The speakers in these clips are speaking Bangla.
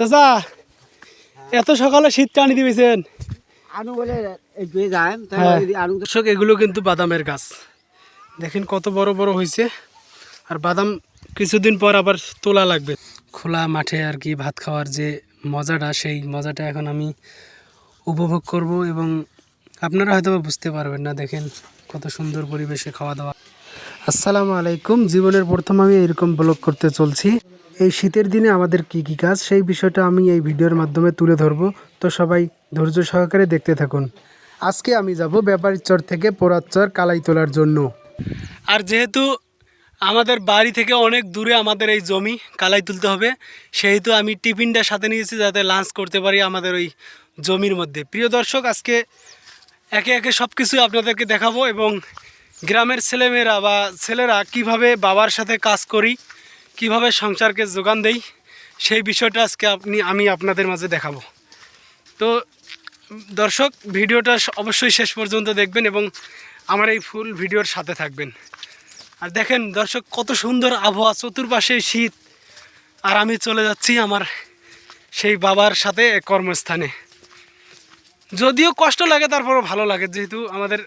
চাচা এত সকালে শীত টানি দিয়েছেন দর্শক এগুলো কিন্তু বাদামের গাছ। দেখেন কত বড় বড় হয়েছে। আর বাদাম কিছুদিন পর আবার তোলা লাগবে। খোলা মাঠে আর কি ভাত খাওয়ার যে মজাটা সেই মজাটা এখন আমি উপভোগ করব এবং আপনারা হয়তো বুঝতে পারবেন না দেখেন কত সুন্দর পরিবেশে খাওয়া দাওয়া। আসসালামু আলাইকুম। জীবনের প্রথম আমি এরকম ব্লগ করতে চলছি। এই শীতের দিনে আমাদের কি কি কাজ, সেই বিষয়টা আমি এই ভিডিওর মাধ্যমে তুলে ধরবো। তো সবাই ধৈর্য সহকারে দেখতে থাকুন। আজকে আমি যাব ব্যাপারীর চর থেকে পোড়াচ্চর কালাই তোলার জন্য। আর যেহেতু আমাদের বাড়ি থেকে অনেক দূরে আমাদের এই জমি, কালাই তুলতে হবে, সেহেতু আমি টিফিনটা সাথে নিয়েছি যাতে লাঞ্চ করতে পারি আমাদের ওই জমির মধ্যে। প্রিয় দর্শক, আজকে একে একে সব কিছু আপনাদেরকে দেখাবো এবং গ্রামের ছেলেমেয়েরা বা ছেলেরা কীভাবে বাবার সাথে কাজ করি কীভাবে সংসারকে যোগান দেই, সেই বিষয়টা আজকে আপনি, আমি আপনাদের মাঝে দেখাবো। তো, দর্শক, ভিডিওটা অবশ্যই শেষ পর্যন্ত দেখবেন এবং আমার এই ফুল ভিডিওর সাথে থাকবেন। আর দেখেন, দর্শক, কত সুন্দর আবহাওয়া, চতুর্পাশে শীত, আর আমি চলে যাচ্ছি আমার সেই বাবার সাথে কর্মস্থানে। যদিও কষ্ট লাগে, তারপরও ভালো লাগে, যেহেতু আমাদের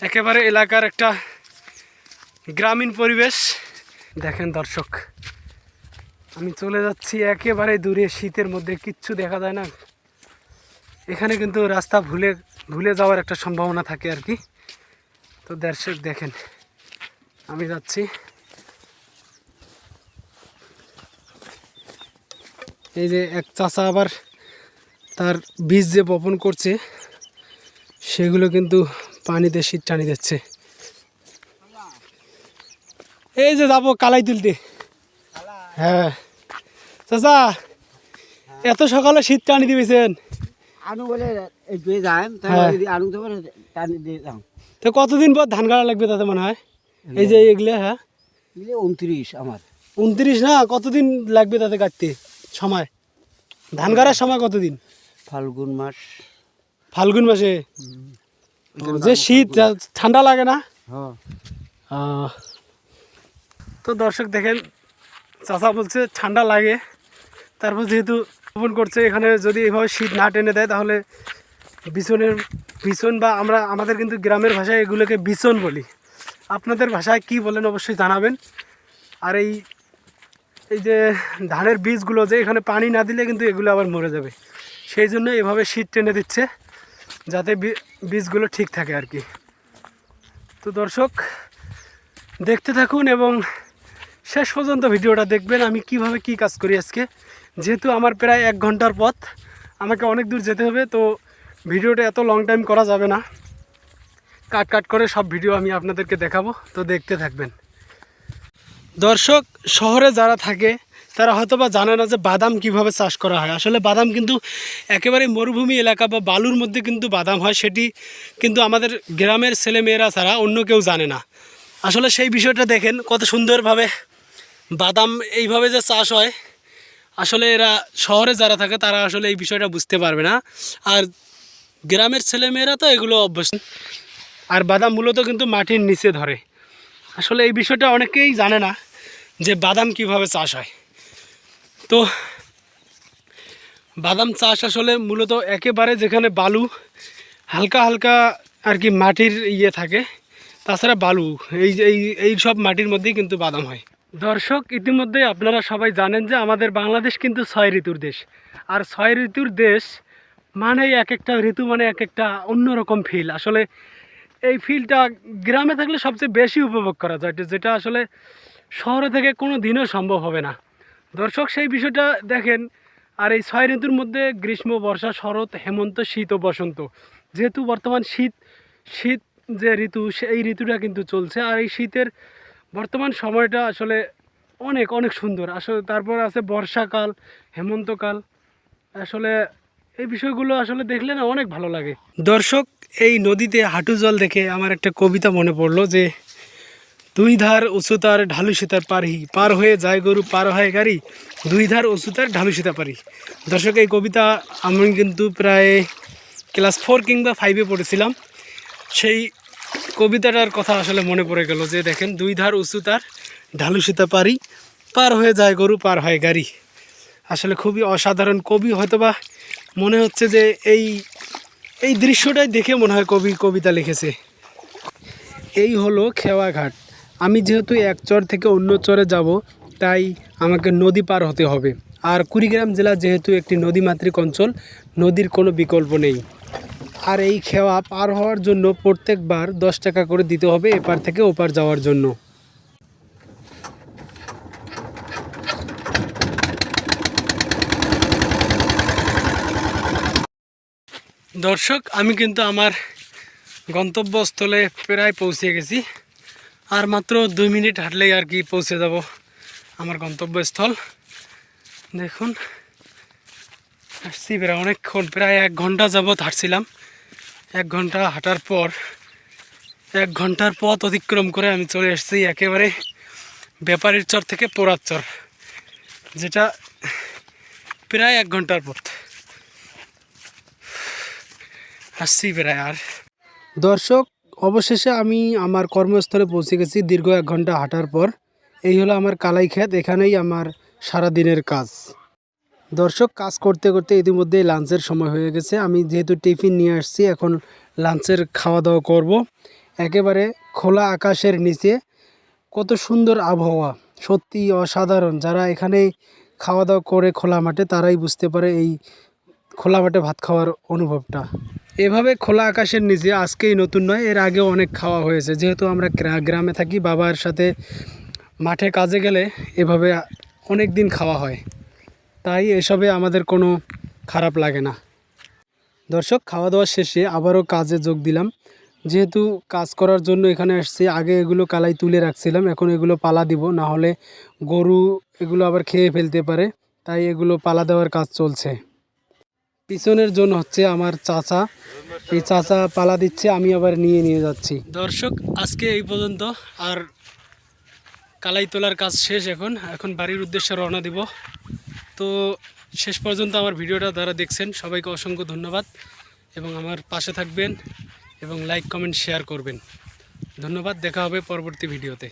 একেবারে এলাকার একটা গ্রামীণ পরিবেশ। দেখেন দর্শক, আমি চলে যাচ্ছি একেবারে দূরে, শীতের মধ্যে কিচ্ছু দেখা যায় না। এখানে কিন্তু রাস্তা ভুলে ভুলে যাওয়ার একটা সম্ভাবনা থাকে আর কি। তো দর্শক দেখেন, আমি যাচ্ছি। এই যে এক চাচা আবার তার বীজ যে বপন করছে, সেগুলো কিন্তু পানিতে শীত টানি দিচ্ছে। এই যে যাব কালাই তুলতে। হ্যাঁ। চাচা এত সকালে শীত টানি দিয়েছেন আনু বলে হ্যাঁ। তো কতদিন পর ধান কাটা লাগবে তাতে মনে হয়? এই যে এগুলো হ্যাঁ। উনত্রিশ আমার। উনত্রিশ না কতদিন লাগবে তাতে কাটতে? সময়? ধান কাটার সময় কতদিন? ফাল্গুন মাস। ফাল্গুন মাসে? যে শীত ঠান্ডা লাগে না? হ্যাঁ। তো দর্শক দেখেন, চাচা বলছে ঠান্ডা লাগে। তারপর যেহেতু রোপণ করছে, এখানে যদি এভাবে শীত না টেনে দেয়, তাহলে বিছনের বিছন বা আমরা আমাদের কিন্তু গ্রামের ভাষায় এগুলোকে বিছন বলি। আপনাদের ভাষায় কি বলেন অবশ্যই জানাবেন। আর এই এই যে ধানের বীজগুলো যে এখানে পানি না দিলে কিন্তু এগুলো আবার মরে যাবে। সেই জন্য এভাবে শীত টেনে দিচ্ছে, যাতে বীজগুলো ঠিক থাকে আর কি। তো দর্শক, দেখতে থাকুন এবং শেষ পর্যন্ত ভিডিওটা দেখবেন আমি কীভাবে কি কাজ করি আজকে। যেহেতু আমার প্রায় এক ঘণ্টার পথ, আমাকে অনেক দূর যেতে হবে, তো ভিডিওটা এত লং টাইম করা যাবে না। কাট কাট করে সব ভিডিও আমি আপনাদেরকে দেখাবো, তো দেখতে থাকবেন। দর্শক, শহরে যারা থাকে, তারা হয়তো বা জানে না যে বাদাম কীভাবে চাষ করা হয়। আসলে বাদাম কিন্তু একেবারে মরুভূমি এলাকা বা বালুর মধ্যে কিন্তু বাদাম হয়, সেটি কিন্তু আমাদের গ্রামের ছেলেমেয়েরা ছাড়া অন্য কেউ জানে না। আসলে সেই বিষয়টা দেখেন, কত সুন্দরভাবে বাদাম এইভাবে যে চাষ হয়, আসলে এরা শহরে যারা থাকে তারা আসলে এই বিষয়টা বুঝতে পারবে না। আর গ্রামের ছেলেমেয়েরা তো এগুলো অভ্যস্ত। আর বাদাম মূলত কিন্তু মাটির নিচে ধরে। আসলে এই বিষয়টা অনেকেই জানে না যে বাদাম কীভাবে চাষ হয়। তো বাদাম চাষ আসলে মূলত একেবারে যেখানে বালু হালকা হালকা আর কি মাটির ইয়ে থাকে, তাছাড়া বালু, এই এই সব মাটির মধ্যেই কিন্তু বাদাম হয়। দর্শক, ইতিমধ্যে আপনারা সবাই জানেন যে আমাদের বাংলাদেশ কিন্তু ছয় ঋতুর দেশ। আর ছয় ঋতুর দেশ মানে এক একটা ঋতু মানে এক একটা অন্যরকম ফিল আসলে এই ফিলটা গ্রামে থাকলে সবচেয়ে বেশি উপভোগ করা যায়, যেটা আসলে শহরে থেকে কোনো দিনও সম্ভব হবে না। দর্শক, সেই বিষয়টা দেখেন, আর এই ছয় ঋতুর মধ্যে গ্রীষ্ম, বর্ষা, শরৎ, হেমন্ত, শীত ও বসন্ত। যেহেতু বর্তমান শীত শীত যে ঋতু, সেই ঋতুটা কিন্তু চলছে। আর এই শীতের বর্তমান সময়টা আসলে অনেক অনেক সুন্দর। আসলে তারপর আছে বর্ষাকাল, হেমন্তকাল। আসলে এই বিষয়গুলো আসলে দেখলে না অনেক ভালো লাগে। দর্শক, এই নদীতে হাঁটু জল দেখে আমার একটা কবিতা মনে পড়ল যে, দুই ধার উঁচুতার ঢালু সীতার পারি পার হয়ে যায় গরু, পার হয় গাড়ি, দুই ধার উঁচুতার ঢালু সীতা পারি দর্শক, এই কবিতা আমি কিন্তু প্রায় ক্লাস ফোর কিংবা ফাইভে পড়েছিলাম। সেই কবিতাটার কথা আসলে মনে পড়ে গেল যে দেখেন, দুই ধার উঁচুতার ঢালু সীতা পারি, পার হয়ে যায় গরু, পার হয় গাড়ি। আসলে খুবই অসাধারণ কবি হয়তোবা মনে হচ্ছে যে এই এই দৃশ্যটাই দেখে মনে হয় কবি কবিতা লিখেছে। এই হলো খেওয়াঘাট। আমি যেহেতু এক চর থেকে অন্য চরে যাব, তাই আমাকে নদী পার হতে হবে। আর কুড়িগ্রাম জেলা যেহেতু একটি নদীমাতৃক অঞ্চল, নদীর কোনো বিকল্প নেই। আর এই খেওয়া পার হওয়ার জন্য প্রত্যেকবার দশ টাকা করে দিতে হবে এপার থেকে ওপার যাওয়ার জন্য। দর্শক, আমি কিন্তু আমার গন্তব্যস্থলে প্রায় পৌঁছে গেছি। আর মাত্র দুই মিনিট হাঁটলেই আর কি পৌঁছে যাব আমার গন্তব্যস্থল। দেখুন আসছি প্রায় অনেকক্ষণ, প্রায় এক ঘণ্টা যাবৎ হাঁটছিলাম। এক ঘণ্টা হাঁটার পর, এক ঘণ্টার পথ অতিক্রম করে আমি চলে এসেছি একেবারে ব্যাপারীর চর থেকে পোড়ার চর, যেটা প্রায় এক ঘণ্টার পথ। আসছি প্রায় আর। দর্শক, অবশেষে আমি আমার কর্মস্থলে পৌঁছে গেছি দীর্ঘ এক ঘণ্টা হাঁটার পর। এই হলো আমার কালাই ক্ষেত, এখানেই আমার সারা দিনের কাজ। দর্শক, কাজ করতে করতে ইতিমধ্যে লাঞ্চের সময় হয়ে গেছে। আমি যেহেতু টিফিন নিয়ে আসছি, এখন লাঞ্চের খাওয়া দাওয়া করব। একেবারে খোলা আকাশের নিচে। কত সুন্দর আবহাওয়া, সত্যি অসাধারণ। যারা এখানে খাওয়া দাওয়া করে খোলা মাঠে, তারাই বুঝতে পারে এই খোলা মাঠে ভাত খাওয়ার অনুভবটা। এভাবে খোলা আকাশের নিচে আজকেই নতুন নয়, এর আগেও অনেক খাওয়া হয়েছে। যেহেতু আমরা গ্রামে থাকি, বাবার সাথে মাঠে কাজে গেলে এভাবে অনেক দিন খাওয়া হয়। তাই এসবে আমাদের কোনো খারাপ লাগে না। দর্শক খাওয়া দাওয়া শেষে আবারও কাজে যোগ দিলাম। যেহেতু কাজ করার জন্য এখানে আসছি, আগে এগুলো কালাই তুলে রাখছিলাম, এখন এগুলো পালা দিব, না হলে গরু এগুলো আবার খেয়ে ফেলতে পারে, তাই এগুলো পালা দেওয়ার কাজ চলছে। পিছনের জন্য হচ্ছে আমার চাচা। এই চাচা পালা দিচ্ছে, আমি আবার নিয়ে নিয়ে যাচ্ছি। দর্শক, আজকে এই পর্যন্ত। আর কালাই তোলার কাজ শেষ এখন। এখন বাড়ির উদ্দেশ্যে রওনা দিব। তো শেষ পর্যন্ত আমার ভিডিওটা যারা দেখছেন, সবাইকে অসংখ্য ধন্যবাদ এবং আমার পাশে থাকবেন এবং লাইক কমেন্ট শেয়ার করবেন। ধন্যবাদ, দেখা হবে পরবর্তী ভিডিওতে।